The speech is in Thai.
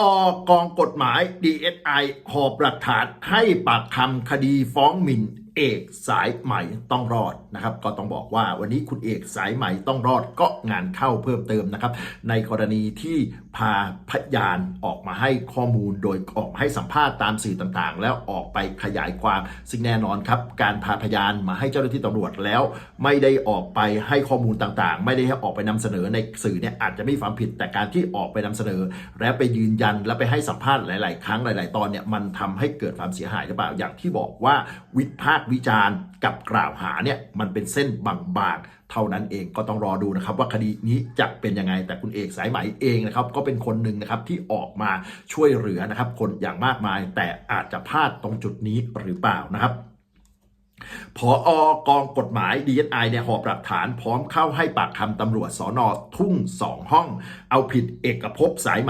ออกองกฎหมาย DSI หอบหลักฐานให้ปากคำคดีฟ้องหมิ่น เอกสายไหม่ต้องรอดนะครับ ก็ต้องบอกว่าวันนี้คุณเอกสายไหม่ต้องรอดก็งานเข้าเพิ่มเติมนะครับ ในกรณีที่พาพยานออกมาให้ข้อมูลโดยออกมาให้สัมภาษณ์ตามสื่อต่างๆ แล้วออกไปขยายความซึ่งแน่นอนครับ การพาพยานมาให้เจ้าหน้าที่ตำรวจแล้ว ไม่ได้ออกไปให้ข้อมูลต่างๆ ไม่ได้ให้ออกไปนำเสนอในสื่อเนี่ยอาจจะไม่ความผิดแต่การที่ออกไปนำเสนอ และไปยืนยันและไปให้สัมภาษณ์หลาย ๆ ครั้งหลาย ๆ ตอนเนี่ยมันทำให้เกิดความเสียหายหรือเปล่าอย่างที่บอกว่าวิพากษ์วิจารณ์กับกล่าวหาเนี่ยมันเป็นเส้นบางๆเท่านั้นเองก็ต้องรอดูนะครับ ว่าคดีนี้จะเป็นยังไงแต่คุณเอกสายไหมเองนะครับก็เป็นคนหนึ่งนะครับที่ออกมาช่วยเหลือนะครับคนอย่างมากมาย แต่อาจจะพลาดตรงจุดนี้หรือเปล่านะครับพออกองกฎหมาย DSI เนี่ยหอบหลักฐานพร้อมเข้าให้ปากคำตำรวจสอนอทุ่งสองห้อง เอาผิดเอกภพสายไหม